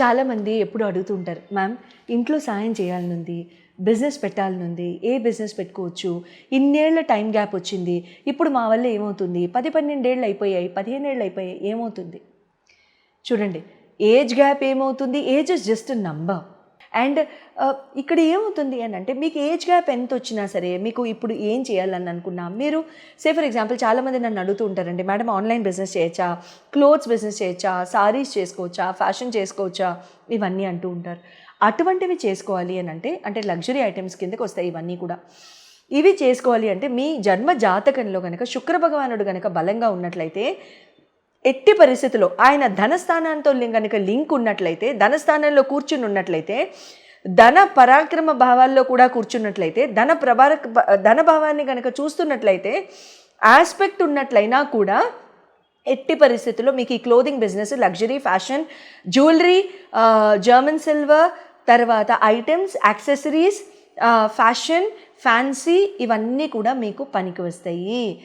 చాలామంది ఎప్పుడు అడుగుతుంటారు మ్యామ్ ఇంట్లో సాయం చేయాలనుంది బిజినెస్ పెట్టాలనుంది ఏ బిజినెస్ పెట్టుకోవచ్చు? ఇన్నేళ్ళ టైం గ్యాప్ వచ్చింది ఇప్పుడు మా వల్ల ఏమవుతుంది? పది పన్నెండేళ్ళు అయిపోయాయి పదిహేనేళ్ళు అయిపోయాయి ఏమవుతుంది? చూడండి ఏజ్ గ్యాప్ ఏమవుతుంది? Age is just number. And ఇక్కడ ఏమవుతుంది అని అంటే మీకు ఏజ్ గ్యాప్ ఎంత వచ్చినా సరే మీకు ఇప్పుడు ఏం చేయాలని అనుకున్నా మీరు సే ఫర్ ఎగ్జాంపుల్ చాలామంది నన్ను అడుగుతూ ఉంటారండి మేడం ఆన్లైన్ బిజినెస్ చేయొచ్చా? క్లోత్స్ బిజినెస్ చేయొచ్చా? సారీస్ చేసుకోవచ్చా? ఫ్యాషన్ చేసుకోవచ్చా? ఇవన్నీ అంటూ ఉంటారు. అటువంటివి చేసుకోవాలి అని అంటే అంటే లగ్జరీ ఐటమ్స్ కిందకి వస్తాయి ఇవన్నీ కూడా. ఇవి చేసుకోవాలి అంటే మీ జన్మ జాతకంలో కనుక శుక్ర భగవానుడు కనుక బలంగా ఉన్నట్లయితే ఎట్టి పరిస్థితిలో ఆయన ధనస్థానంతో లింక్ కనుక లింక్ ఉన్నట్లయితే ధనస్థానంలో కూర్చుని ఉన్నట్లయితే ధన పరాక్రమ భావాల్లో కూడా కూర్చున్నట్లయితే ధన ప్రభార ధన భావాన్ని కనుక చూస్తున్నట్లయితే ఆస్పెక్ట్ ఉన్నట్లయినా కూడా ఎట్టి పరిస్థితుల్లో మీకు ఈ clothing business luxury fashion jewellery German silver తర్వాత ఐటమ్స్ యాక్సెసరీస్ ఫ్యాషన్ ఫ్యాన్సీ ఇవన్నీ కూడా మీకు పనికి వస్తాయి.